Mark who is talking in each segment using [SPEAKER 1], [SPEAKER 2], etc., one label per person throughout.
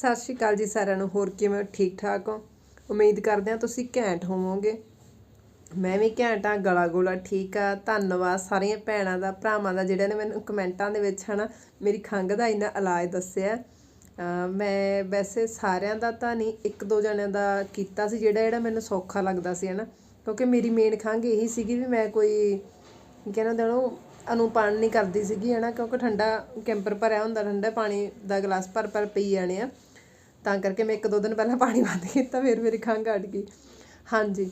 [SPEAKER 1] ਸਤਿ ਸ਼੍ਰੀ ਅਕਾਲ ਜੀ ਸਾਰਿਆਂ ਨੂੰ, ਹੋਰ ਕਿਵੇਂ ਠੀਕ ਠਾਕ ਹੋ? ਉਮੀਦ ਕਰਦੇ ਹਾਂ ਤੁਸੀਂ ਘੈਂਟ ਹੋਵੋਗੇ। ਮੈਂ ਵੀ ਘੈਂਟ ਆ ਗਲਾ ਗੋਲਾ ਠੀਕ ਆ। ਧੰਨਵਾਦ ਸਾਰੀਆਂ ਭੈਣਾਂ ਦਾ, ਭਰਾਵਾਂ ਦਾ, ਜਿਹੜਿਆਂ ਨੇ ਮੈਨੂੰ ਕਮੈਂਟਾਂ ਦੇ ਵਿੱਚ ਹਨਾ ਮੇਰੀ ਖੰਘ ਦਾ ਇੰਨਾ ਇਲਾਜ ਦੱਸਿਆ। ਮੈਂ ਵੈਸੇ ਸਾਰਿਆਂ ਦਾ ਤਾਂ ਨਹੀਂ ਇੱਕ ਦੋ ਜਣਿਆਂ ਦਾ ਕੀਤਾ ਸੀ, ਜਿਹੜਾ ਜਿਹੜਾ ਮੈਨੂੰ ਸੌਖਾ ਲੱਗਦਾ ਸੀ ਹਨਾ। ਕਿਉਂਕਿ ਮੇਰੀ ਮੇਨ ਖੰਘ ਇਹੀ ਸੀਗੀ ਵੀ ਮੈਂ ਕੋਈ ਕਹਿੰਦੇ ਉਹਨੂੰ, ਅਨੁਪਾਨ ਨਹੀਂ ਕਰਦੀ ਸੀਗੀ ਹਨਾ, ਕਿਉਂਕਿ ਠੰਡਾ ਕੈਂਪਰ ਭਰਿਆ ਹੁੰਦਾ, ਠੰਡਾ ਪਾਣੀ ਦਾ ਗਲਾਸ ਭਰ ਭਰ ਪੀ ਜਾਣੇ ਆ। ਤਾਂ ਕਰਕੇ ਮੈਂ ਇੱਕ ਦੋ ਦਿਨ ਪਹਿਲਾਂ ਪਾਣੀ ਬੰਦ ਕੀਤਾ, ਫਿਰ ਮੇਰੀ ਖੰਘ ਹਟ ਗਈ। ਹਾਂਜੀ।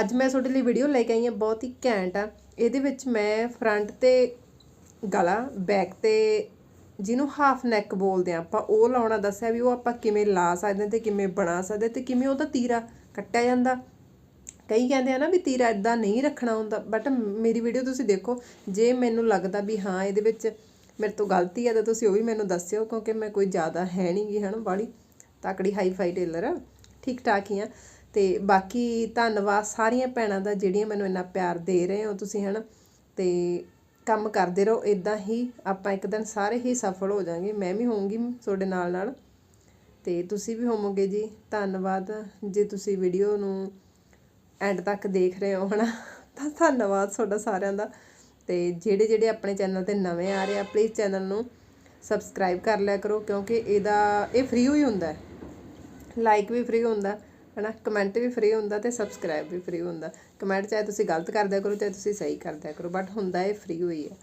[SPEAKER 1] ਅੱਜ ਮੈਂ ਤੁਹਾਡੇ ਲਈ ਵੀਡੀਓ ਲੈ ਕੇ ਆਈ ਹਾਂ, ਬਹੁਤ ਹੀ ਘੈਂਟ ਆ। ਇਹਦੇ ਵਿੱਚ ਮੈਂ ਫਰੰਟ ਤੇ ਗਲਾ ਬੈਕ ਤੇ ਜਿਹਨੂੰ ਹਾਫ ਨੈਕ ਬੋਲਦੇ ਆ, ਆਪਾਂ ਉਹ ਲਾਉਣਾ ਦੱਸਿਆ ਵੀ ਉਹ ਆਪਾਂ ਕਿਵੇਂ ਲਾ ਸਕਦੇ ਹਾਂ ਤੇ ਕਿਵੇਂ ਬਣਾ ਸਕਦੇ ਤੇ ਕਿਵੇਂ ਉਹਦਾ ਤੀਰਾ ਕੱਟਿਆ ਜਾਂਦਾ। ਕਈ ਕਹਿੰਦੇ ਆ ਨਾ ਵੀ ਤੀਰਾ ਇਦਾਂ ਨਹੀਂ ਰੱਖਣਾ ਹੁੰਦਾ ਬਟ ਮੇਰੀ ਵੀਡੀਓ ਤੁਸੀਂ ਦੇਖੋ, ਜੇ ਮੈਨੂੰ ਲੱਗਦਾ ਵੀ ਹਾਂ, ਇਹਦੇ ਵਿੱਚ ਮੇਰੇ ਤੋਂ ਗਲਤੀ ਆ ਤਾਂ ਤੁਸੀਂ ਉਹ ਵੀ ਮੈਨੂੰ ਦੱਸਿਓ, ਕਿਉਂਕਿ ਮੈਂ ਕੋਈ ਜ਼ਿਆਦਾ ਹੈ ਨਹੀਂ ਗੀ ਹਨਾ ਬਾੜੀ ਤਾਕੜੀ ਹਾਈ ਫਾਈ ਟੇਲਰ ਆ ਠੀਕ ਠਾਕ ਹੀ ਆ। ਤੇ ਬਾਕੀ ਧੰਨਵਾਦ ਸਾਰੀਆਂ ਭੈਣਾਂ ਦਾ ਜਿਹੜੀਆਂ ਮੈਨੂੰ ਇੰਨਾ ਪਿਆਰ ਦੇ ਰਹੇ ਹੋ ਤੁਸੀਂ ਹਨਾ। ਤੇ ਕੰਮ ਕਰਦੇ ਰਹੋ ਇਦਾਂ ਹੀ ਆਪਾਂ ਇੱਕ ਦਿਨ ਸਾਰੇ ਹੀ ਸਫਲ ਹੋ ਜਾਾਂਗੇ। ਮੈਂ ਵੀ ਹੋਊਂਗੀ ਤੁਹਾਡੇ ਨਾਲ ਨਾਲ ਤੇ ਤੁਸੀਂ ਵੀ ਹੋਵੋਗੇ ਜੀ, ਧੰਨਵਾਦ। ਜੇ ਤੁਸੀਂ ਵੀਡੀਓ ਨੂੰ ਐਂਡ ਤੱਕ ਦੇਖ ਰਹੇ ਹੋ ਹਨਾ, ਤਾਂ ਧੰਨਵਾਦ ਤੁਹਾਡਾ ਸਾਰਿਆਂ ਦਾ। ਤੇ ਜਿਹੜੇ ਜਿਹੜੇ ਆਪਣੇ ਚੈਨਲ ਤੇ ਨਵੇਂ ਆ ਰਹੇ ਆ ਪਲੀਜ਼ ਚੈਨਲ ਨੂੰ ਸਬਸਕ੍ਰਾਈਬ ਕਰ ਲਿਆ ਕਰੋ, ਕਿਉਂਕਿ ਇਹਦਾ, ਇਹ ਫ੍ਰੀ ਹੀ ਹੁੰਦਾ ਹੈ। ਲਾਈਕ ਵੀ ਫ੍ਰੀ ਹੁੰਦਾ, ਹਨਾ? ਕਮੈਂਟ ਵੀ ਫ੍ਰੀ ਹੁੰਦਾ ਤੇ ਸਬਸਕ੍ਰਾਈਬ ਵੀ ਫ੍ਰੀ ਹੁੰਦਾ। ਕਮੈਂਟ ਚਾਹੇ ਤੁਸੀਂ ਗਲਤ ਕਰਦਿਆ ਕਰੋ, ਚਾਹੇ ਤੁਸੀਂ ਸਹੀ ਕਰਦਿਆ ਕਰੋ ਬਟ ਹੁੰਦਾ ਇਹ ਫ੍ਰੀ ਹੋਈ ਹੈ।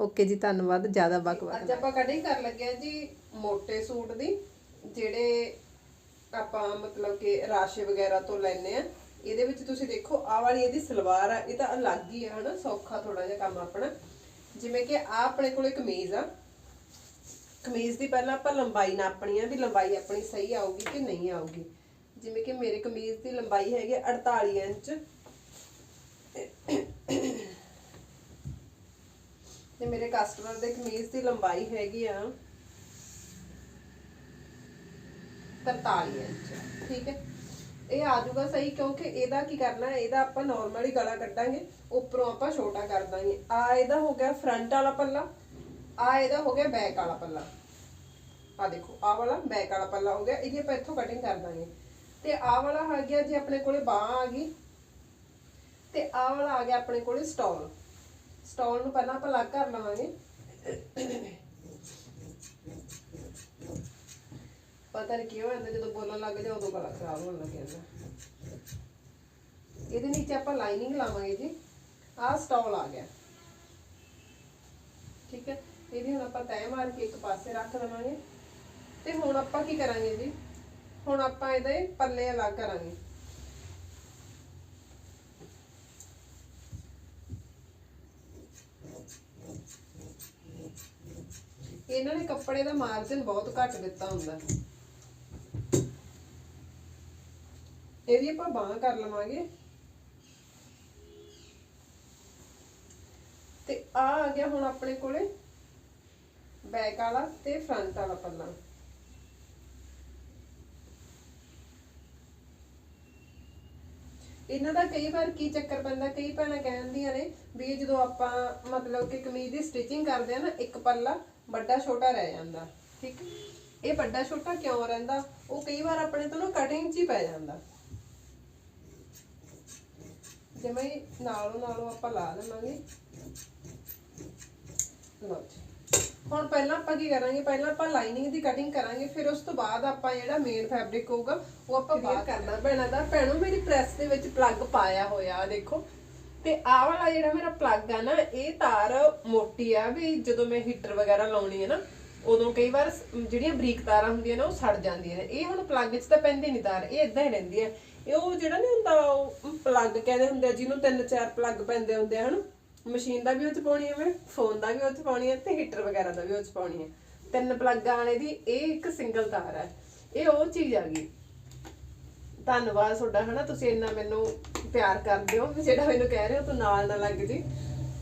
[SPEAKER 1] ਓਕੇ ਜੀ, ਧੰਨਵਾਦ, ਜ਼ਿਆਦਾ ਵਕ ਅੱਜ ਆਪਾਂ ਕਟਿੰਗ ਕਰ ਲੱਗੇ ਆ ਜੀ ਮੋٹے ਸੂਟ ਦੀ, ਜਿਹੜੇ ਆਪਾਂ ਮਤਲਬ ਕਿ ਰਾਸ਼ੇ ਵਗੈਰਾ ਤੋਂ ਲੈਨੇ ਆ ਇਹਦੇ ਵਿੱਚ ਤੁਸੀਂ ਦੇਖੋ, ਆਹ ਵਾਲੀ ਇਹਦੀ ਸਲਵਾਰ ਆ, ਇਹ ਤਾਂ ਅਲੱਗ ਹੀ ਆ, ਹਨਾ? ਸੌਖਾ ਥੋੜਾ ਜਿਹਾ ਕੰਮ ਆਪਣਾ। ਜਿਵੇਂ ਕਿ ਆ ਆਪਣੇ ਕੋਲੇ ਕਮੀਜ਼ ਆ। ਕਮੀਜ਼ ਦੀ ਪਹਿਲਾਂ ਆਪਾਂ ਲੰਬਾਈ ਨਾਪਣੀ ਆ ਵੀ ਲੰਬਾਈ ਆਪਣੀ ਸਹੀ ਆਊਗੀ ਕਿ ਨਹੀਂ ਆਊਗੀ। ਜਿਵੇਂ ਕਿ ਮੇਰੇ ਕਮੀਜ਼ ਦੀ ਲੰਬਾਈ ਹੈਗੀ 48 ਇੰਚ। ਤੇ ਮੇਰੇ ਕਸਟਮਰ ਦੇ ਕਮੀਜ਼ ਦੀ ਲੰਬਾਈ ਹੈਗੀ ਆ 43 ਇੰਚ। ਠੀਕ ਹੈ? ਇਹ ਆ ਜਾਊਗਾ ਸਹੀ, ਕਿਉਂਕਿ ਇਹਦਾ ਕੀ ਕਰਨਾ, ਇਹਦਾ ਆਪਾਂ ਨਾਰਮਲੀ ਗਲਾ ਕੱਟਾਂਗੇ ਉੱਪਰੋਂ ਆਪਾਂ ਛੋਟਾ ਕਰ ਦਾਂਗੇ। ਆ ਇਹਦਾ ਹੋ ਗਿਆ ਫਰੰਟ ਵਾਲਾ ਪੱਲਾ, ਆ ਇਹਦਾ ਹੋ ਗਿਆ ਬੈਕ ਵਾਲਾ ਪੱਲਾ। ਆ ਦੇਖੋ, ਆ ਵਾਲਾ ਬੈਕ ਵਾਲਾ ਪੱਲਾ ਹੋ ਗਿਆ, ਇਹਦੀ ਆਪਾਂ ਇੱਥੋਂ ਕਟਿੰਗ ਕਰ ਦਾਂਗੇ। ਤੇ ਆ ਵਾਲਾ ਆ ਗਿਆ ਜੀ ਆਪਣੇ ਕੋਲੇ ਬਾਹ ਆ ਗਈ। ਤੇ ਆ ਵਾਲਾ ਆ ਗਿਆ ਆਪਣੇ ਕੋਲੇ ਸਟਾਲ ਸਟਾਲ ਨੂੰ ਪਹਿਲਾਂ ਆਪਾਂ ਅਲੱਗ ਕਰ ਲਵਾਂਗੇ। ਪਤਾ ਨਹੀਂ ਕੀ ਹੋ ਜਦੋਂ ਬੋਲਣ ਲੱਗ ਜਾ ਉਦੋਂ ਗਲਾ ਖਰਾਬ ਹੋਣ ਲੱਗ ਜਾਂਦਾ। ਇਹਦੇ ਨੀਚੇ ਆਪਾਂ ਲਾਈਨਿੰਗ ਲਾਵਾਂਗੇ ਜੀ। ਆਹ ਸਟਾਲ ਆ ਗਿਆ। ਠੀਕ ਹੈ? ਇਹਦੀ ਹੁਣ ਆਪਾਂ ਤੈਅ ਮਾਰ ਕੇ ਇੱਕ ਪਾਸੇ ਰੱਖ ਲਵਾਂਗੇ ਤੇ ਹੁਣ ਆਪਾਂ ਕੀ ਕਰਾਂਗੇ ਜੀ? ਹੁਣ ਆਪਾਂ ਇਹਦੇ ਪੱਲੇ ਅਲੱਗ ਕਰਾਂਗੇ। ਇਹਨਾਂ ਨੇ ਕੱਪੜੇ ਦਾ ਮਾਰਜਨ ਬਹੁਤ ਘੱਟ ਦਿੱਤਾ ਹੁੰਦਾ। ਇਹਦੀ ਆਪਾਂ ਬਾਹ ਕਰ ਲਵਾਂਗੇ। ਤੇ ਆ ਆ ਗਿਆ ਹੁਣ ਆਪਣੇ ਕੋਲੇ ਬੈਕ ਵਾਲਾ ਤੇ ਫਰੰਟ ਵਾਲਾ ਪੱਲਾ। ਇਹਨਾਂ ਦਾ ਕਈ ਵਾਰ ਕੀ ਚੱਕਰ ਪੈਂਦਾ, ਕਈ ਭੈਣਾਂ ਕਹਿੰਦੀਆਂ ਨੇ ਵੀ ਜਦੋਂ ਆਪਾਂ ਮਤਲਬ ਕਿ ਕਮੀਜ਼ ਦੀ ਸਟਿਚਿੰਗ ਕਰਦੇ ਆ ਨਾ, ਇੱਕ ਪੱਲਾ ਵੱਡਾ ਛੋਟਾ ਰਹਿ ਜਾਂਦਾ, ਠੀਕ? ਇਹ ਵੱਡਾ ਛੋਟਾ ਕਿਉਂ ਰਹਿੰਦਾ? ਉਹ ਕਈ ਵਾਰ ਆਪਣੇ ਤੋਂ ਨਾ ਕਟਿੰਗ 'ਚ ਹੀ ਪੈ ਜਾਂਦਾ। ਜਿਵੇਂ ਨਾਲੋਂ ਨਾਲੋਂ ਆਪਾਂ ਲਾ ਲਵਾਂਗੇ। ਲਓ ਜੀ। ਹੁਣ ਪਹਿਲਾਂ ਆਪਾਂ ਕੀ ਕਰਾਂਗੇ? ਪਹਿਲਾਂ ਆਪਾਂ ਲਾਈਨਿੰਗ ਦੀ ਕਟਿੰਗ ਕਰਾਂਗੇ ਫਿਰ ਉਸ ਤੋਂ ਬਾਅਦ ਆਪਾਂ ਜਿਹੜਾ ਮੇਨ ਫੈਬਰਿਕ ਹੋਊਗਾ ਉਹ ਆਪਾਂ ਬਾਹਰ ਕਰਨਾ ਪੈਣਾ ਦਾ ਭੈਣੋ ਮੇਰੀ ਪ੍ਰੈਸ ਦੇ ਵਿੱਚ ਪਲੱਗ ਪਾਇਆ ਹੋਇਆ ਆ ਦੇਖੋ। ਤੇ ਆਹ ਵਾਲਾ ਜਿਹੜਾ ਮੇਰਾ ਪਲੱਗ ਆ ਨਾ ਇਹ ਤਾਰ ਮੋਟੀ ਆ ਵੀ ਜਦੋਂ ਮੈਂ ਹੀਟਰ ਵਗੈਰਾ ਲਾਉਣੀ ਹੈ ਨਾ ਉਦੋਂ ਕਈ ਵਾਰ ਜਿਹੜੀਆਂ ਬਰੀਕ ਤਾਰਾਂ ਹੁੰਦੀਆਂ ਨੇ ਉਹ ਸੜ ਜਾਂਦੀਆਂ ਨੇ। ਇਹ ਹੁਣ ਪਲੱਗ 'ਚ ਤਾਂ ਪੈਂਦੀ ਨਹੀਂ ਤਾਰ ਇਹ ਇਦਾਂ ਹੀ ਰਹਿੰਦੀ ਹੈ ਇਹ ਉਹ ਜਿਹੜਾ ਨਹੀਂ ਹੁੰਦਾ ਉਹ ਪਲੱਗ ਕਹਿੰਦੇ ਹੁੰਦੇ ਆ ਜਿਹਨੂੰ ਤਿੰਨ ਚਾਰ ਪਲੱਗ ਪੈਂਦੇ ਹੁੰਦੇ ਆ ਹਨ? ਮਸ਼ੀਨ ਦਾ ਵੀ ਉਹ ਚ ਪਾਉਣੀ ਹੈ ਮੈਂ ਫੋਨ ਦਾ ਵੀ ਉਹ ਚ ਪਾਉਣੀ ਹੈ ਤੇ ਹੀਟਰ ਵਗੈਰਾ ਦਾ ਵੀ ਉਹ ਚ ਪਾਉਣੀ ਹੈ ਤਿੰਨ ਪਲੱਗਾਂ ਵਾਲੇ ਦੀ ਇਹ ਇੱਕ ਸਿੰਗਲ ਤਾਰ ਹੈ ਇਹ ਉਹ ਚੀਜ਼ ਆ ਗਈ। ਧੰਨਵਾਦ ਤੁਹਾਡਾ ਹਨਾ? ਤੁਸੀਂ ਇੰਨਾ ਮੈਨੂੰ ਪਿਆਰ ਕਰਦੇ ਹੋ ਜਿਹੜਾ ਮੈਨੂੰ ਕਹਿ ਰਹੇ ਹੋ ਤੂੰ ਨਾਲ ਨਾ ਲੱਗ ਜੀ।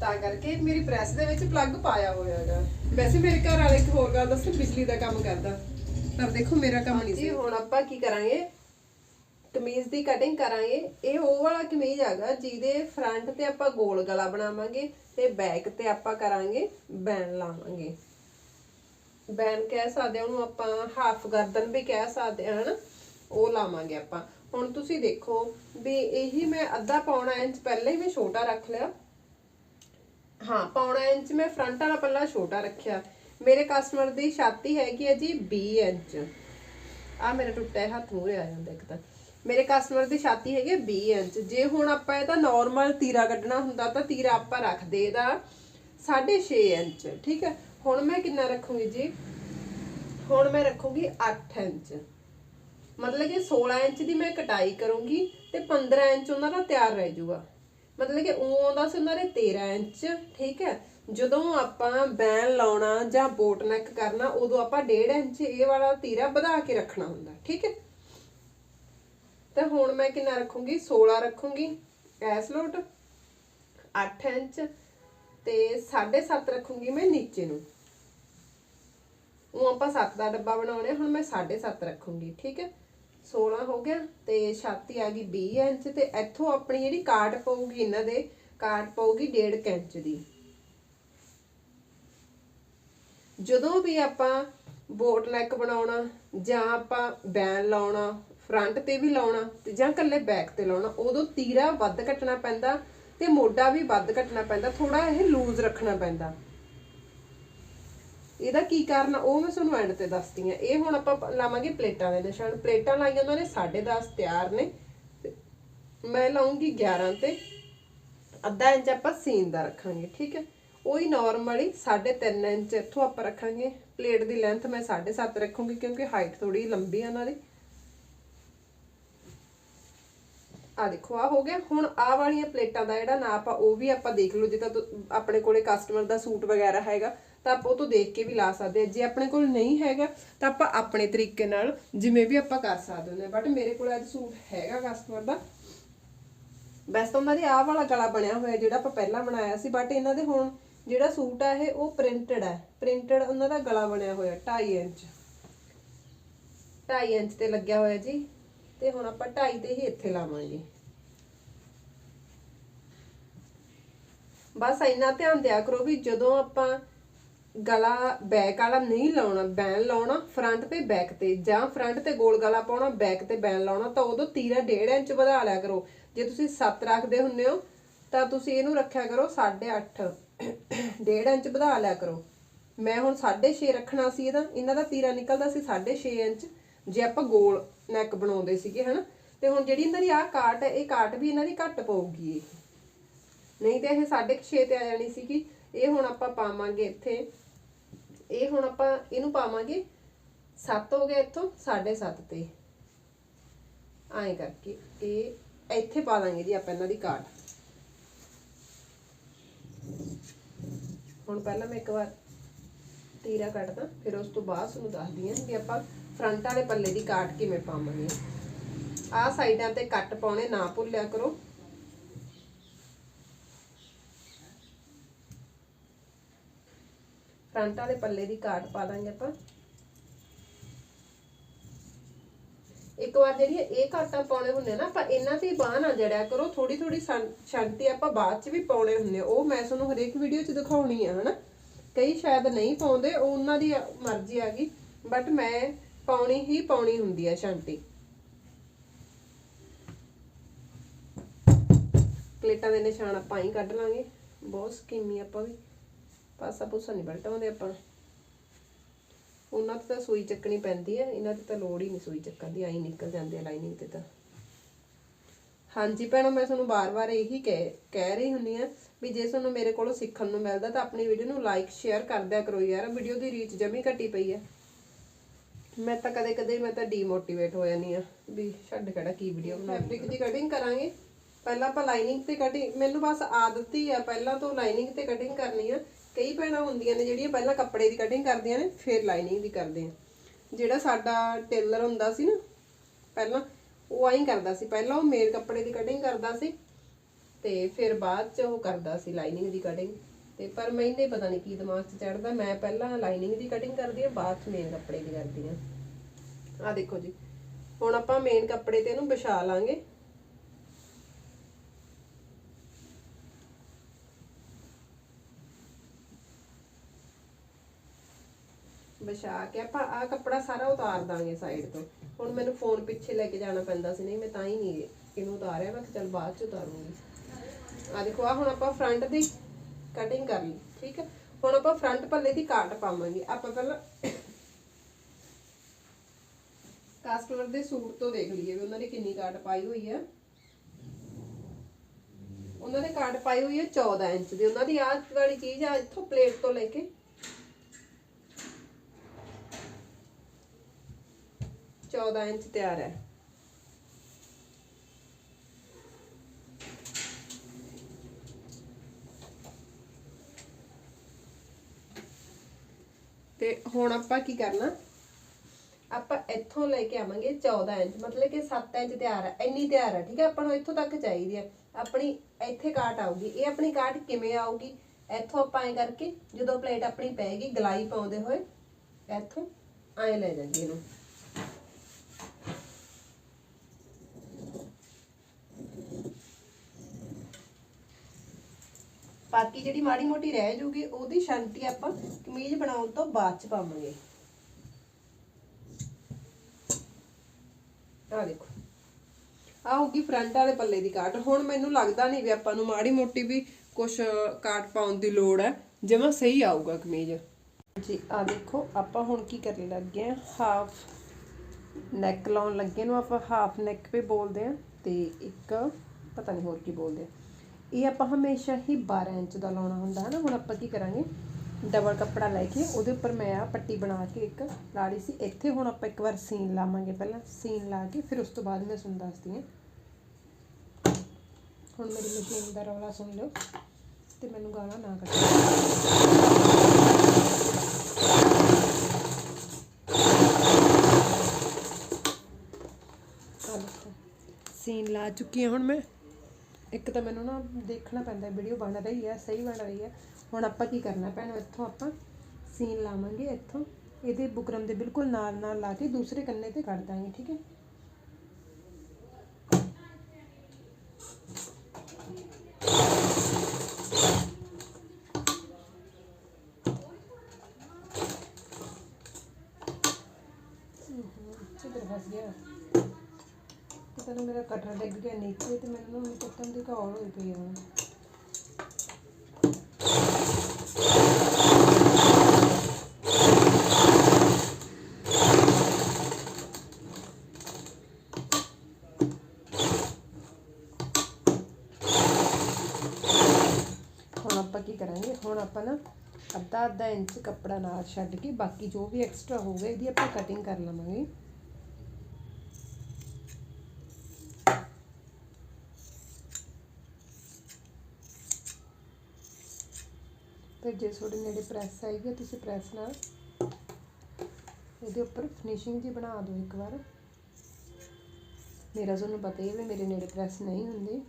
[SPEAKER 1] ਤਾਂ ਕਰਕੇ ਮੇਰੀ ਪ੍ਰੈਸ ਦੇ ਵਿੱਚ ਪਲੱਗ ਪਾਇਆ ਹੋਇਆ ਹੈਗਾ। ਵੈਸੇ ਮੇਰੇ ਘਰ ਵਾਲੇ ਇੱਕ ਹੋਰ ਗੱਲ ਦੱਸ ਬਿਜਲੀ ਦਾ ਕੰਮ ਕਰਦਾ। ਪਰ ਦੇਖੋ ਮੇਰਾ ਕੰਮ ਨਹੀਂ ਸੀ। ਹੁਣ ਆਪਾਂ ਕੀ ਕਰਾਂਗੇ? ਕਮੀਜ਼ ਦੀ ਕਟਿੰਗ ਕਰਾਂਗੇ। ਇਹ ਉਹ ਵਾਲਾ ਕਮੀਜ਼ ਹੈਗਾ ਜਿਹਦੇ ਫਰੰਟ ਤੇ ਆਪਾਂ ਗੋਲ ਗਲਾ ਬਣਾਵਾਂਗੇ ਤੇ ਬੈਕ ਤੇ ਆਪਾਂ ਕਰਾਂਗੇ ਬੈਨ ਲਾਵਾਂਗੇ। ਬੈਨ ਕਹਿ ਸਕਦੇ ਹਾਂ, ਉਹਨੂੰ ਆਪਾਂ ਹਾਫ ਗਰਦਨ ਵੀ ਕਹਿ ਸਕਦੇ ਹਾਂ, ਹਨਾ? ਉਹ ਲਾਵਾਂਗੇ ਆਪਾਂ। ਹੁਣ ਤੁਸੀਂ ਦੇਖੋ ਵੀ ਇਹੀ ਮੈਂ ਅੱਧਾ ਪੌਣਾ ਇੰਚ ਪਹਿਲਾਂ ਹੀ ਮੈਂ ਛੋਟਾ ਰੱਖ ਲਿਆ। ਹਾਂ, ਪੌਣਾ ਇੰਚ ਮੈਂ ਫਰੰਟ ਵਾਲਾ ਪੱਲਾ ਛੋਟਾ ਰੱਖਿਆ। ਮੇਰੇ ਕਸਟਮਰ ਦੀ ਛਾਤੀ ਹੈਗੀ ਹੈ ਜੀ 20 ਇੰਚ। ਆ ਮੇਰਾ ਟੁੱਟਿਆ ਹੱਥ ਮੂਰੇ ਆ ਜਾਂਦਾ ਇੱਕ ਤਾਂ। ਮੇਰੇ ਕਸਟਮਰ ਦੀ ਛਾਤੀ ਹੈਗੀ 20 ਇੰਚ। ਜੇ ਹੁਣ ਆਪਾਂ ਇਹਦਾ ਨਾਰਮਲ ਤੀਰਾ ਕੱਢਣਾ ਹੁੰਦਾ ਤਾਂ ਤੀਰਾ ਆਪਾਂ ਰੱਖਦੇ ਇਹਦਾ 6.5 ਇੰਚ, ਠੀਕ ਹੈ? ਹੁਣ ਮੈਂ ਕਿੰਨਾ ਰੱਖੂੰਗੀ ਜੀ? ਹੁਣ ਮੈਂ ਰੱਖੂੰਗੀ 8 ਇੰਚ। ਮਤਲਬ ਕਿ 16 ਇੰਚ ਦੀ ਮੈਂ ਕਟਾਈ ਕਰੂੰਗੀ ਤੇ 15 ਇੰਚ ਉਹਨਾਂ ਦਾ ਤਿਆਰ ਰਹਿ ਜਾਊਗਾ ਮਤਲਬ ਕਿ ਉਹ ਆਉਂਦਾ ਸੀ ਉਹਨਾਂ ਦੇ 13 ਇੰਚ, ਠੀਕ ਹੈ? ਜਦੋਂ ਆਪਾਂ ਬੈਨ ਲਾਉਣਾ ਜਾਂ ਬੋਟ ਨੈਕ ਕਰਨਾ, ਉਦੋਂ ਆਪਾਂ 1.5 ਇੰਚ ਇਹ ਵਾਲਾ ਤੀਰਾ ਵਧਾ ਕੇ ਰੱਖਣਾ ਹੁੰਦਾ, ਠੀਕ ਹੈ? ਤੇ ਹੁਣ ਮੈਂ ਕਿੰਨਾ ਰੱਖੂੰਗੀ? 16 ਰੱਖੂੰਗੀ। ਐਸ ਲੋਟ 8 ਇੰਚ ਤੇ 7.5 ਰੱਖੂੰਗੀ ਮੈਂ ਨੀਚੇ ਨੂੰ। ਉਹ ਆਪਾਂ 7 ਦਾ ਡੱਬਾ ਬਣਾਉਣੇ ਹੁਣ ਮੈਂ 7.5 ਰੱਖੂੰਗੀ, ਠੀਕ ਹੈ? 16 ਹੋ ਗਿਆ ਤੇ ਛਾਤੀ ਆ ਗਈ 20 ਇੰਚ ਤੇ ਇੱਥੋਂ ਆਪਣੀ ਜਿਹੜੀ ਕਾਟ ਪਊਗੀ ਇਹਨਾਂ ਦੇ, ਕਾਟ ਪਊਗੀ 1.5 ਇੰਚ ਦੀ। ਜਦੋਂ ਵੀ ਆਪਾਂ ਬੋਟ ਨੈਕ ਬਣਾਉਣਾ ਜਾਂ ਆਪਾਂ ਬੈਨ ਲਾਉਣਾ ਫਰੰਟ ਤੇ ਵੀ ਲਾਉਣਾ ਤੇ ਜਾਂ ਕੱਲੇ ਬੈਕ ਤੇ ਲਾਉਣਾ, ਉਦੋਂ ਤੀਰਾ ਵੱਧ ਕੱਟਣਾ ਪੈਂਦਾ ਤੇ ਮੋਢਾ ਵੀ ਵੱਧ ਕੱਟਣਾ ਪੈਂਦਾ ਥੋੜਾ ਇਹ ਲੂਜ਼ ਰੱਖਣਾ ਪੈਂਦਾ। ਇਹਦਾ ਕੀ ਕਾਰਨ ਉਹ ਮੈਂ ਤੁਹਾਨੂੰ ਐਂਡ ਤੇ ਦੱਸਦੀ ਆ ਇਹ ਹੁਣ ਆਪਾਂ ਲਾਵਾਂਗੇ ਪਲੇਟਾਂ ਦੇ ਨਿਸ਼ਾਨ। ਪਲੇਟਾਂ ਲਾਈਆਂ ਉਹਨਾਂ ਨੇ 10.5 ਤਿਆਰ ਨੇ। ਮੈਂ ਲਾਉਂਗੀ 11 ਤੇ। ਅੱਧਾ ਇੰਚ ਆਪਾਂ ਸੀਨ ਦਾ ਰੱਖਾਂਗੇ, ਠੀਕ ਹੈ? ਉਹੀ ਨਾਰਮਲੀ 3.5 ਇੰਚ ਇੱਥੋਂ ਆਪਾਂ ਰੱਖਾਂਗੇ। ਪਲੇਟ ਦੀ ਲੈਂਥ ਮੈਂ 7.5 ਰੱਖੂੰਗੀ ਕਿਉਂਕਿ ਹਾਈਟ ਥੋੜੀ ਲੰਬੀ ਆ ਉਹਨਾਂ ਦੀ। ਆ ਦੇਖੋ ਆ ਹੋ ਗਿਆ। ਹੁਣ ਆ ਵਾਲੀਆਂ ਪਲੇਟਾਂ ਦਾ ਜਿਹੜਾ ਨਾਪ ਆ, ਉਹ ਵੀ ਆਪਾਂ ਦੇਖ ਲਓ ਜੇ ਤਾਂ ਆਪਣੇ ਕੋਲੇ ਕਸਟਮਰ ਦਾ ਸੂਟ ਵਗੈਰਾ ਹੈਗਾ, ਤਾਂ ਆਪਾਂ ਉਹ ਤੋਂ ਦੇਖ ਕੇ ਵੀ ਲਾ ਸਕਦੇ ਹਾਂ। ਜੇ ਆਪਣੇ ਕੋਲ ਨਹੀਂ ਹੈਗਾ, ਤਾਂ ਆਪਾਂ ਆਪਣੇ ਤਰੀਕੇ ਨਾਲ ਜਿਵੇਂ ਵੀ ਆਪਾਂ ਕਰ ਸਕਦੇ ਹਾਂ। ਬਟ ਮੇਰੇ ਕੋਲ ਅੱਜ ਸੂਟ ਹੈਗਾ ਕਸਟਮਰ ਦਾ। ਵੈਸੇ ਤਾਂ ਉਹਨਾਂ ਦੇ ਆਹ ਵਾਲਾ ਗਲਾ ਬਣਿਆ ਹੋਇਆ, ਜਿਹੜਾ ਆਪਾਂ ਪਹਿਲਾਂ ਬਣਾਇਆ ਸੀ। ਬਟ ਇਹਨਾਂ ਦੇ ਹੁਣ ਜਿਹੜਾ ਸੂਟ ਆ, ਇਹ ਉਹ ਪ੍ਰਿੰਟਡ ਹੈ ਪ੍ਰਿੰਟਡ ਉਹਨਾਂ ਦਾ ਗਲਾ ਬਣਿਆ ਹੋਇਆ 2.5 ਇੰਚ। 2.5 ਇੰਚ ਤੇ ਲੱਗਿਆ ਹੋਇਆ ਜੀ। ਤੇ ਹੁਣ ਆਪਾਂ ਢਾਈ ਤੇ ਹੀ ਇੱਥੇ ਲਾਵਾਂਗੇ। ਬਸ ਇੰਨਾ ਧਿਆਨ ਦਿਆ ਕਰੋ ਵੀ ਜਦੋਂ ਆਪਾਂ ਗਲਾ ਬੈਕ ਵਾਲਾ ਨਹੀਂ ਲਾਉਣਾ ਬੈਨ ਲਾਉਣਾ ਫਰੰਟ ਤੇ ਬੈਕ ਤੇ ਜਾਂ ਫਰੰਟ ਤੇ ਗੋਲ ਗਲਾ ਪਾਉਣਾ ਬੈਕ ਤੇ ਬੈਨ ਲਾਉਣਾ, ਤਾਂ ਉਦੋਂ ਤੀਰਾ 1.5 ਇੰਚ ਵਧਾ ਲਿਆ ਕਰੋ। ਜੇ ਤੁਸੀਂ 7 ਰੱਖਦੇ ਹੁੰਦੇ ਹੋ, ਤਾਂ ਤੁਸੀਂ ਇਹਨੂੰ ਰੱਖਿਆ ਕਰੋ 8.5 1.5 ਇੰਚ ਵਧਾ ਲਿਆ ਕਰੋ। ਮੈਂ ਹੁਣ 6.5 ਰੱਖਣਾ ਸੀ ਇਹਦਾ। ਇਹਨਾਂ ਦਾ ਤੀਰਾ ਨਿਕਲਦਾ ਸੀ 6.5 ਇੰਚ। ਜੇ ਆਪਾਂ ਗੋਲ ਨੈਕ ਬਣਾਉਂਦੇ ਸੀਗੇ, ਹਨਾ? ਤੇ ਹੁਣ ਜਿਹੜੀ ਇਹਨਾਂ ਦੀ ਆਹ ਕਾਟ ਹੈ, ਇਹ ਕਾਟ ਵੀ ਇਹਨਾਂ ਦੀ ਘੱਟ ਪਊਗੀ ਨਹੀਂ ਤੇ ਇਹ 6.5 ਤੇ ਆ ਜਾਣੀ ਸੀਗੀ। ਇਹ ਹੁਣ ਆਪਾਂ ਪਾਵਾਂਗੇ ਇੱਥੇ। ਇਹ ਹੁਣ ਆਪਾਂ ਇਹਨੂੰ ਪਾਵਾਂਗੇ 7 ਹੋ ਗਿਆ ਇੱਥੋਂ 7.5 ਤੇ। ਐਂ ਕਰਕੇ ਇਹ ਇੱਥੇ ਪਾ ਦਾਂਗੇ ਜੀ ਆਪਾਂ ਇਹਨਾਂ ਦੀ ਕਾਟ ਹੁਣ ਪਹਿਲਾਂ ਮੈਂ ਇੱਕ ਵਾਰ ਤੀਰਾ ਕੱਟਦਾ ਫਿਰ ਉਸ ਤੋਂ ਬਾਅਦ ਤੁਹਾਨੂੰ ਦੱਸਦੀ ਹਾਂ ਕਿ ਆਪਾਂ ਫਰੰਟ ਵਾਲੇ ਪੱਲੇ ਦੀ ਕਾਟ ਕਿਵੇਂ ਪਾਵਾਂਗੇ? ਆਹ ਸਾਈਡਾਂ ਤੇ ਕੱਟ ਪਾਉਣੇ, ਨਾ ਭੁੱਲਿਆ ਕਰੋ। ਫਰੰਟ ਵਾਲੇ ਪੱਲੇ ਦੀ ਕਾਟ ਪਾ ਦਾਂਗੇ ਆਪਾਂ। ਇੱਕ ਵਾਰ ਜਿਹੜੀ ਇਹ ਕਾਟਾਂ ਪਾਉਣੇ ਹੁੰਦੇ ਨਾ, ਆਪਾਂ ਇਹਨਾਂ ਤੇ ਬਾਹ ਨਾ ਜੜਿਆ ਕਰੋ। ਥੋੜੀ ਥੋੜੀ ਛੰਟੀ ਆਪਾਂ ਬਾਅਦ ਚ ਵੀ ਪਾਉਣੇ ਹੁੰਦੇ ਆ। ਉਹ ਮੈਂ ਤੁਹਾਨੂੰ ਹਰੇਕ ਵੀਡੀਓ ਚ ਦਿਖਾਉਣੀ ਆ, ਹਨਾ? ਕਈ ਸ਼ਾਇਦ ਨਹੀਂ ਪਾਉਂਦੇ ਉਹਨਾਂ ਦੀ ਮਰਜ਼ੀ ਆ ਗਈ। ਬਟ ਮੈਂ ਪਾਉਣੀ ਹੀ ਪਾਉਣੀ ਹੁੰਦੀ ਆ ਛੰਟੀ ਪਲੇਟਾਂ ਦੇ ਨਿਸ਼ਾਨ ਆਪਾਂ ਹੀ ਕੱਢ ਲਾਂਗੇ। ਬਹੁਤ ਸਕੀਮੀ ਆਪਾਂ ਵੀ। ਪਾਸਾ ਪੂਸਾ ਨਹੀਂ ਬਲਟਾਉਂਦੇ ਆਪਾਂ। ਉਹਨਾਂ ਤੇ ਤਾਂ ਸੂਈ ਚੱਕਣੀ ਪੈਂਦੀ ਹੈ ਇਹਨਾਂ ਤੇ ਤਾਂ ਲੋੜ ਹੀ ਨਹੀਂ ਸੂਈ ਚੱਕਣ ਦੀ ਆਈ ਨਿਕਲ ਜਾਂਦੇ ਆ ਲਾਈਨਿੰਗ ਤੇ ਤਾਂ। ਹਾਂਜੀ ਭੈਣੋ, ਮੈਂ ਤੁਹਾਨੂੰ ਬਾਰ-ਬਾਰ ਇਹੀ ਕਹਿ ਕਹਿ ਰਹੀ ਹੁੰਨੀ ਆ ਵੀ ਜੇ ਤੁਹਾਨੂੰ ਮੇਰੇ ਕੋਲੋਂ ਸਿੱਖਣ ਨੂੰ ਮਿਲਦਾ ਤਾਂ ਆਪਣੀ ਵੀਡੀਓ ਨੂੰ ਲਾਈਕ ਸ਼ੇਅਰ ਕਰ ਦਿਆ ਕਰੋ ਯਾਰ। ਵੀਡੀਓ ਦੀ ਰੀਚ ਜਮੀ ਘਟੀ ਪਈ ਹੈ ਮੈਂ ਤਾਂ ਕਦੇ-ਕਦੇ ਮੈਂ ਤਾਂ ਡੀਮੋਟੀਵੇਟ ਹੋ ਜਾਂਦੀ ਆ ਵੀ ਛੱਡ ਕਿਹੜਾ ਕੀ ਵੀਡੀਓ ਫੈਬਰਿਕ ਦੀ ਕਟਿੰਗ ਕਰਾਂਗੇ। ਪਹਿਲਾਂ ਆਪਾਂ ਲਾਈਨਿੰਗ ਤੇ ਕਟਿੰਗ ਮੈਨੂੰ ਬਸ ਆਦਤ ਹੀ ਆ, ਪਹਿਲਾਂ ਤੋਂ ਲਾਈਨਿੰਗ ਤੇ ਕਟਿੰਗ ਕਰਨੀ ਆ। ਕਈ ਭੈਣਾਂ ਹੁੰਦੀਆਂ ਨੇ ਜਿਹੜੀਆਂ ਪਹਿਲਾਂ ਕੱਪੜੇ ਦੀ ਕਟਿੰਗ ਕਰਦੀਆਂ ਨੇ, ਫਿਰ ਲਾਈਨਿੰਗ ਦੀ ਕਰਦੇ ਆ। ਜਿਹੜਾ ਸਾਡਾ ਟੇਲਰ ਹੁੰਦਾ ਸੀ ਨਾ, ਪਹਿਲਾਂ ਉਹ ਆਈ ਕਰਦਾ ਸੀ। ਪਹਿਲਾਂ ਉਹ ਮੇਲ ਕੱਪੜੇ ਦੀ ਕਟਿੰਗ ਕਰਦਾ ਸੀ ਤੇ ਫਿਰ ਬਾਅਦ ਚ ਉਹ ਕਰਦਾ ਸੀ ਲਾਈਨਿੰਗ ਦੀ ਕਟਿੰਗ ਤੇ ਪਰ ਮੈਨੇ ਪਤਾ ਨਹੀਂ ਕੀ ਦਿਮਾਗ 'ਚ ਚੜਦਾ ਮੈਂ ਪਹਿਲਾਂ ਲਾਈਨਿੰਗ ਦੀ ਕਟਿੰਗ ਕਰਦੀ ਆ ਬਾਅਦ ਚ ਮੇਨ ਕੱਪੜੇ ਦੀ ਕਰਦੀ ਆ ਆ ਦੇਖੋ ਜੀ, ਹੁਣ ਆਪਾਂ ਮੇਨ ਕੱਪੜੇ ਤੇ ਇਹਨੂੰ ਵਿਛਾ ਲਾਂਗੇ। ਵਿਛਾ ਕੇ ਆਪਾਂ ਆ ਕੱਪੜਾ ਸਾਰਾ ਉਤਾਰ ਦਾਂਗੇ ਸਾਈਡ ਤੋਂ। ਹੁਣ ਮੈਨੂੰ ਫੋਨ ਪਿੱਛੇ ਲੈ ਕੇ ਜਾਣਾ ਪੈਂਦਾ ਸੀ, ਨਹੀਂ ਮੈਂ ਤਾਂ ਹੀ ਨਹੀਂ ਇਹਨੂੰ ਉਤਾਰਿਆ, ਮੈਂ ਕਿਹਾ ਚੱਲ ਬਾਅਦ ਚ ਉਤਾਰੂੰਗੀ। ਆ ਦੇਖੋ ਆ ਹੁਣ ਆਪਾਂ ਫਰੰਟ ਦੀ ਕਟਿੰਗ ਕਰ ਲਈ, ਠੀਕ ਹੈ? ਹੁਣ ਆਪਾਂ ਫਰੰਟ ਪੱਲੇ ਦੀ ਕਾਟ ਪਾਵਾਂਗੇ। ਆਪਾਂ ਪਹਿਲਾਂ ਕਸਟਮਰ ਦੇ ਸੂਟ ਤੋਂ ਦੇਖ ਲਈਏ ਵੀ ਉਹਨਾਂ ਨੇ ਕਿੰਨੀ ਕਾਟ ਪਾਈ ਹੋਈ ਹੈ। ਉਹਨਾਂ ਨੇ ਕਾਟ ਪਾਈ ਹੋਈ ਹੈ 14 ਇੰਚ ਦੀ। ਉਹਨਾਂ ਦੀ ਆਹ ਵਾਲੀ ਚੀਜ਼ ਆ, ਇੱਥੋਂ ਪਲੇਟ ਤੋਂ ਲੈ ਕੇ। 14 ਇੰਚ ਤਿਆਰ ਹੈ। ਤੇ ਹੁਣ ਆਪਾਂ ਕੀ ਕਰਨਾ? ਆਪਾਂ ਇੱਥੋਂ ਲੈ ਕੇ ਆਵਾਂਗੇ 14 ਇੰਚ, ਮਤਲਬ ਕਿ 7 ਇੰਚ ਤਿਆਰ ਹੈ ਇੰਨੀ ਤਿਆਰ ਹੈ ਠੀਕ ਹੈ ਆਪਾਂ ਨੂੰ ਇੱਥੋਂ ਤੱਕ ਚਾਹੀਦੀ ਹੈ ਆਪਣੀ ਇੱਥੇ ਕਾਟ ਆਊਗੀ। ਇਹ ਆਪਣੀ ਕਾਟ ਕਿਵੇਂ ਆਊਗੀ? ਇੱਥੋਂ ਆਪਾਂ ਐ ਕਰਕੇ ਜਦੋਂ ਪਲੇਟ ਆਪਣੀ ਪੈਗੀ ਗਲਾਈ ਪਾਉਂਦੇ ਹੋਏ, ਇੱਥੋਂ ਐ ਲੈ ਜਾਂਗੇ ਇਹਨੂੰ। ਬਾਕੀ ਜਿਹੜੀ ਮਾੜੀ ਮੋਟੀ ਰਹਿ ਜੂਗੀ, ਉਹਦੀ ਸ਼ਾਂਤੀ ਆਪਾਂ ਕਮੀਜ਼ ਬਣਾਉਣ ਤੋਂ ਬਾਅਦ ਚ ਪਾਵਾਂਗੇ। ਆ ਦੇਖੋ। ਆ ਹੋਗੀ ਫਰੰਟ ਵਾਲੇ ਪੱਲੇ ਦੀ ਕਾਟ ਹੁਣ ਮੈਨੂੰ ਲੱਗਦਾ ਨਹੀਂ ਵੀ ਆਪਾਂ ਨੂੰ ਮਾੜੀ ਮੋਟੀ ਵੀ ਕੁਝ ਕਾਟ ਪਾਉਣ ਦੀ ਲੋੜ ਹੈ। ਜਿਵੇਂ ਸਹੀ ਆਊਗਾ ਕਮੀਜ਼। ਜੀ ਆ ਦੇਖੋ, ਆਪਾਂ ਹੁਣ ਕੀ ਕਰਨ ਲੱਗੇ ਆ ਹਾਫ ਨੈਕ ਲਾਉਣ ਲੱਗੇ ਨੂੰ। ਆਪਾਂ ਹਾਫ ਨੈਕ ਵੀ ਬੋਲਦੇ ਆ ਤੇ ਇੱਕ, ਪਤਾ ਨਹੀਂ ਹੋਰ ਕੀ ਬੋਲਦੇ ਆ ਇਹ ਆਪਾਂ ਹਮੇਸ਼ਾ ਹੀ 12 ਇੰਚ ਦਾ ਲਾਉਣਾ ਹੁੰਦਾ ਹੈ ਨਾ, ਹੁਣ ਆਪਾਂ ਕੀ ਕਰਾਂਗੇ? ਡਬਲ ਕੱਪੜਾ ਲੈ ਕੇ ਉਹਦੇ ਉੱਪਰ ਮੈਂ ਆ ਪੱਟੀ ਬਣਾ ਕੇ ਇੱਕ ਲਾ ਲਈ ਸੀ, ਇੱਥੇ ਹੁਣ ਆਪਾਂ ਇੱਕ ਵਾਰ ਸੀਨ ਲਾਵਾਂਗੇ ਪਹਿਲਾਂ, ਸੀਨ ਲਾ ਕੇ ਫਿਰ ਉਸ ਤੋਂ ਬਾਅਦ ਮੈਂ ਤੁਹਾਨੂੰ ਦੱਸਦੀ ਹਾਂ। ਹੁਣ ਮੇਰੀ ਮਸ਼ੀਨ ਦਾ ਰੌਲਾ ਸੁਣ ਲਿਓ ਤੇ ਮੈਨੂੰ ਗਾਣਾ ਨਾ ਕੱਢੋ। ਸੀਨ ਲਾ ਚੁੱਕੀ ਹਾਂ ਹੁਣ ਮੈਂ। ਇੱਕ ਤਾਂ ਮੈਨੂੰ ਨਾ ਦੇਖਣਾ ਪੈਂਦਾ ਵੀਡੀਓ ਬਣ ਰਹੀ ਹੈ, ਸਹੀ ਬਣ ਰਹੀ ਹੈ। ਹੁਣ ਆਪਾਂ ਕੀ ਕਰਨਾ ਭੈਣੋ, ਇੱਥੋਂ ਆਪਾਂ ਸੀਨ ਲਾਵਾਂਗੇ, ਇੱਥੋਂ। ਇਹਦੇ ਬੁਕਰਮ ਦੇ ਬਿਲਕੁਲ ਨਾਲ ਨਾਲ ਲਾ ਕੇ ਦੂਸਰੇ ਕੰਨੇ ਤੇ ਕਰ ਦਾਂਗੇ, ਠੀਕ ਹੈ? ਤੇ ਤੈਨੂੰ ਮੇਰਾ ਕਟਰ ਡਿੱਗ ਗਿਆ ਨੀਚੇ ਤੇ ਮੈਨੂੰ ਨਾ ਟੁੱਟਣ ਦੀ ਘੌਲ ਹੋਈ ਪਈ ਆ। ਹੁਣ ਆਪਾਂ ਕੀ ਕਰਾਂਗੇ? ਹੁਣ ਆਪਾਂ ਨਾ ਅੱਧਾ ਅੱਧਾ ਇੰਚ ਕੱਪੜਾ ਨਾਲ ਛੱਡ ਕੇ ਬਾਕੀ ਜੋ ਵੀ ਐਕਸਟਰਾ ਹੋਊਗਾ ਇਹਦੀ ਆਪਾਂ ਕਟਿੰਗ ਕਰ ਲਵਾਂਗੇ। ਫਿਰ ਜੇ ਤੁਹਾਡੇ ਨੇੜੇ ਪ੍ਰੈਸ ਆਏਗੀ, ਤੁਸੀਂ ਪ੍ਰੈਸ ਨਾਲ ਇਹਦੇ ਉੱਪਰ ਫਿਨਿਸ਼ਿੰਗ ਜੀ ਬਣਾ ਦਿਓ ਇੱਕ ਵਾਰ। ਮੇਰਾ ਤੁਹਾਨੂੰ ਪਤਾ ਹੀ ਹੈ ਵੀ ਮੇਰੇ ਨੇੜੇ ਪ੍ਰੈਸ ਨਹੀਂ ਹੁੰਦੀ।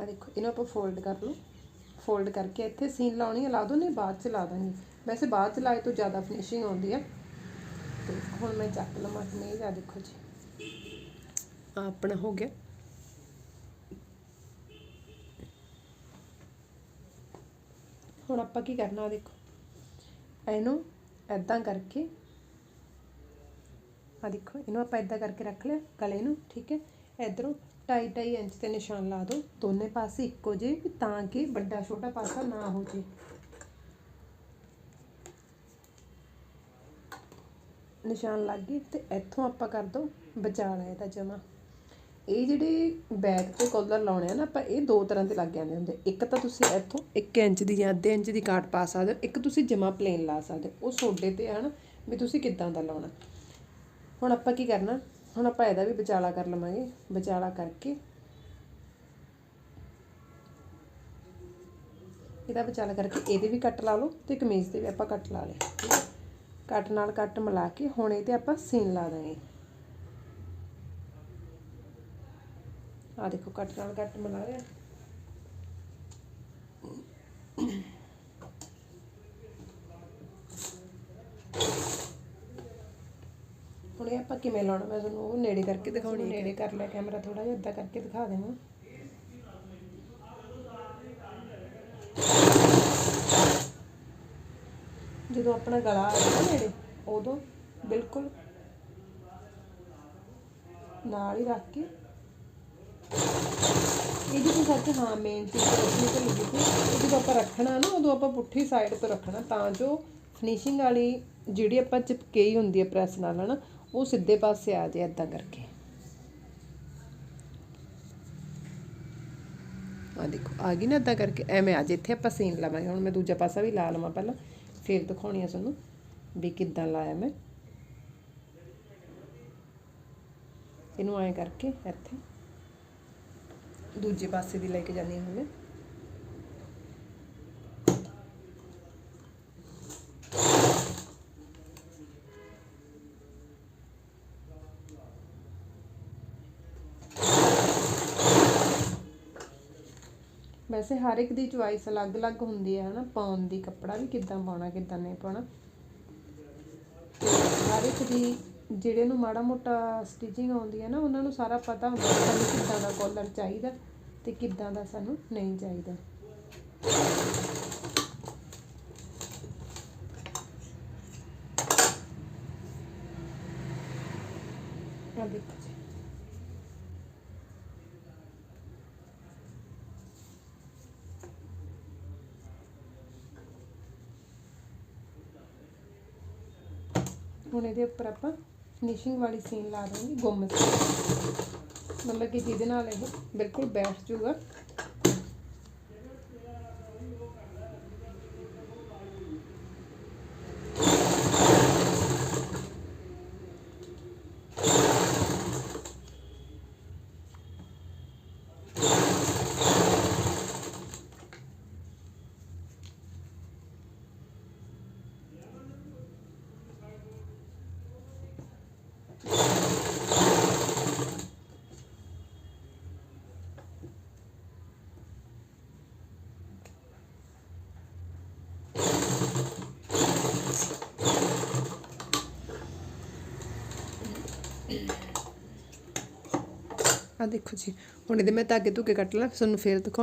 [SPEAKER 1] ਆ ਦੇਖੋ, ਇਹਨੂੰ ਆਪਾਂ ਫੋਲਡ ਕਰ ਲਓ। ਫੋਲਡ ਕਰਕੇ ਇੱਥੇ ਸੀਨ ਲਾਉਣੀ ਹੈ, ਲਾ ਦੋ ਨਹੀਂ ਬਾਅਦ ਚ ਲਾ ਦਾਂਗੇ। ਵੈਸੇ ਬਾਅਦ ਚ ਲਾਏ ਤੋਂ ਜ਼ਿਆਦਾ ਫਿਨਿਸ਼ਿੰਗ ਆਉਂਦੀ ਆ ਤੇ ਹੁਣ ਮੈਂ ਚੱਕ ਲਵਾਂ, ਨਹੀਂ ਆ ਦੇਖੋ ਜੀ। ਆਪਣਾ ਹੋ ਗਿਆ। ਆਪਾਂ ਕੀ ਕਰਨਾ ਦੇਖੋ ਇਹਨੂੰ ਐਦਾਂ ਕਰਕੇ ਆ ਦੇਖੋ, ਇਹਨੂੰ ਆਪਾਂ ਐਦਾਂ ਕਰਕੇ ਰੱਖ ਲਿਆ, ਗਲੇ ਨੂੰ, ਠੀਕ ਹੈ? ਇਧਰੋਂ ਢਾਈ ਢਾਈ ਇੰਚ ਤੇ ਨਿਸ਼ਾਨ ਲਾ ਦਿਓ ਦੋਨੇ ਪਾਸੇ ਇੱਕੋ ਜਿਹੇ ਤਾਂ ਕਿ ਵੱਡਾ ਛੋਟਾ ਪਾਸਾ ਨਾ ਹੋ ਜੇ। ਨਿਸ਼ਾਨ ਲੱਗ ਗਏ ਤੇ ਇੱਥੋਂ ਆਪਾਂ ਕਰ ਦੋ ਵਿਚਾਲਾ ਇਹਦਾ ਜਮਾ। ਇਹ ਜਿਹੜੇ ਬੈਕ ਤੇ ਕਾਲਰ ਲਾਉਣੇ ਆ ਨਾ, ਆਪਾਂ ਇਹ ਦੋ ਤਰ੍ਹਾਂ ਦੇ ਲੱਗ ਜਾਂਦੇ ਹੁੰਦੇ ਇੱਕ ਤਾਂ ਤੁਸੀਂ ਇੱਥੋਂ 1 ਇੰਚ ਦੀ ਜਾਂ ਅੱਧੇ ਇੰਚ ਦੀ ਕਾਟ ਪਾ ਸਕਦੇ ਹੋ, ਇੱਕ ਤੁਸੀਂ ਜਮਾ ਪਲੇਨ ਲਾ ਸਕਦੇ ਹੋ। ਉਹ ਸੋਡੇ ਤੇ ਹਨ ਵੀ ਤੁਸੀਂ ਕਿੱਦਾਂ ਦਾ ਲਾਉਣਾ। ਹੁਣ ਆਪਾਂ ਕੀ ਕਰਨਾ, ਹੁਣ ਆਪਾਂ ਇਹਦਾ ਵੀ ਵਿਚਾਲਾ ਕਰ ਲਵਾਂਗੇ, ਵਿਚਾਲਾ ਕਰਕੇ। ਇਹਦਾ ਵਿਚਾਲਾ ਕਰਕੇ ਇਹਦੇ ਵੀ ਕੱਟ ਲਾ ਲਓ ਤੇ ਕਮੀਜ਼ ਤੇ ਵੀ ਆਪਾਂ ਕੱਟ ਲਾ ਲਏ ਕੱਟ ਨਾਲ ਕੱਟ ਮਿਲਾ ਕੇ ਹੁਣ ਇਹ ਤੇ ਆਪਾਂ ਸੀਨ ਲਾ ਦਾਂਗੇ। ਆ ਦੇਖੋ ਕੱਟ ਨਾਲ ਕੱਟ ਬਣਾ ਰਿਹਾ ਹੁਣ ਆਪਾਂ ਕਿਵੇਂ ਲਾਉਣਾ? ਮੈਂ ਤੁਹਾਨੂੰ ਉਹ ਨੇੜੇ ਕਰਕੇ ਦਿਖਾਉਣੀ ਹੈ। ਨੇੜੇ ਕਰ ਲਿਆ ਕੈਮਰਾ ਥੋੜਾ ਜਿਹਾ ਅੱਧਾ ਕਰਕੇ ਦਿਖਾ ਦੇਣਾ ਜਦੋਂ ਆਪਣਾ ਗਲਾ ਆ ਗਿਆ ਨੇੜੇ ਉਦੋਂ ਬਿਲਕੁਲ ਨਾਲ ਹੀ ਰੱਖ ਕੇ ਇਹਦੀ ਕੋਈ ਸੱਚ ਹਾਂ ਮੇਨ ਚੀਜ਼ ਰੱਖਣੀ ਭੁੱਲ ਗਈ ਸੀ। ਜਦੋਂ ਆਪਾਂ ਰੱਖਣਾ ਨਾ, ਉਦੋਂ ਆਪਾਂ ਪੁੱਠੀ ਸਾਈਡ ਤੋਂ ਰੱਖਣਾ, ਤਾਂ ਜੋ ਫਿਨਿਸ਼ਿੰਗ ਵਾਲੀ ਜਿਹੜੀ ਆਪਾਂ ਚਿਪਕੇਈ ਹੁੰਦੀ ਹੈ ਪ੍ਰੈਸ ਨਾਲ, ਹਨਾ, ਉਹ ਸਿੱਧੇ ਪਾਸੇ ਆ ਜਾਏ ਇਦਾਂ ਕਰਕੇ। ਆ ਦੇਖੋ, ਆ ਗਈ ਨਾ ਇਦਾਂ ਕਰਕੇ, ਐਵੇਂ ਆ ਜੇ ਇੱਥੇ ਆਪਾਂ ਸੀਨ ਲਵਾਂਗੇ। ਹੁਣ ਮੈਂ ਦੂਜਾ ਪਾਸਾ ਵੀ ਲਾ ਲਵਾਂ ਪਹਿਲਾਂ। ਫਿਰ ਦਿਖਾਉਣੀ ਆ ਤੁਹਾਨੂੰ ਵੀ ਕਿੱਦਾਂ ਲਾਇਆ ਮੈਂ। ਇਹਨੂੰ ਐਂ ਕਰਕੇ, ਇੱਥੇ। ਦੂਜੇ ਪਾਸੇ ਦੀ ਲੈ ਕੇ ਜਾਨੀ ਹਾਂ ਮੈਂ ਵੈਸੇ ਹਰ ਇੱਕ ਦੀ ਚੁਆਇਸ ਅਲੱਗ-ਅਲੱਗ ਹੁੰਦੀ ਹੈ, ਹਨਾ? ਪਾਉਣ ਦੀ, ਕੱਪੜਾ ਵੀ ਕਿੱਦਾਂ ਪਾਉਣਾ, ਕਿੱਦਾਂ ਨਹੀਂ ਪਾਉਣਾ। ਹਰ ਇੱਕ ਦੀ ਜਿਹੜੇ ਨੂੰ ਮਾੜਾ ਮੋਟਾ ਸਟਿਚਿੰਗ ਆਉਂਦੀ ਹੈ ਨਾ, ਉਹਨਾਂ ਨੂੰ ਸਾਰਾ ਪਤਾ ਹੁੰਦਾ ਸਾਨੂੰ ਕਿੱਦਾਂ ਦਾ ਕਾਲਰ ਚਾਹੀਦਾ ਤੇ ਕਿੱਦਾਂ ਦਾ ਸਾਨੂੰ ਨਹੀਂ ਚਾਹੀਦਾ। ਆ ਦੇਖੋ ਹੁਣ ਇਹਦੇ ਉੱਪਰ ਆਪਾਂ ਫਿਨਿਸ਼ਿੰਗ ਵਾਲੀ ਸੀਨ ਲਾ ਦਾਂਗੇ ਗੁੰਮ ਸੀ। ਮਤਲਬ ਕਿ ਜਿਹਦੇ ਨਾਲ ਇਹ ਬਿਲਕੁਲ ਬੈਠ ਜਾਊਗਾ ਆ ਦੇਖੋ ਜੀ। ਹੁਣ ਇਹਦੇ ਮੈਂ ਧਾਗੇ ਧੁੱਗੇ ਕੱਟ ਲਾ ਤੁਹਾਨੂੰ ਫੇਰ ਦਿਖਾ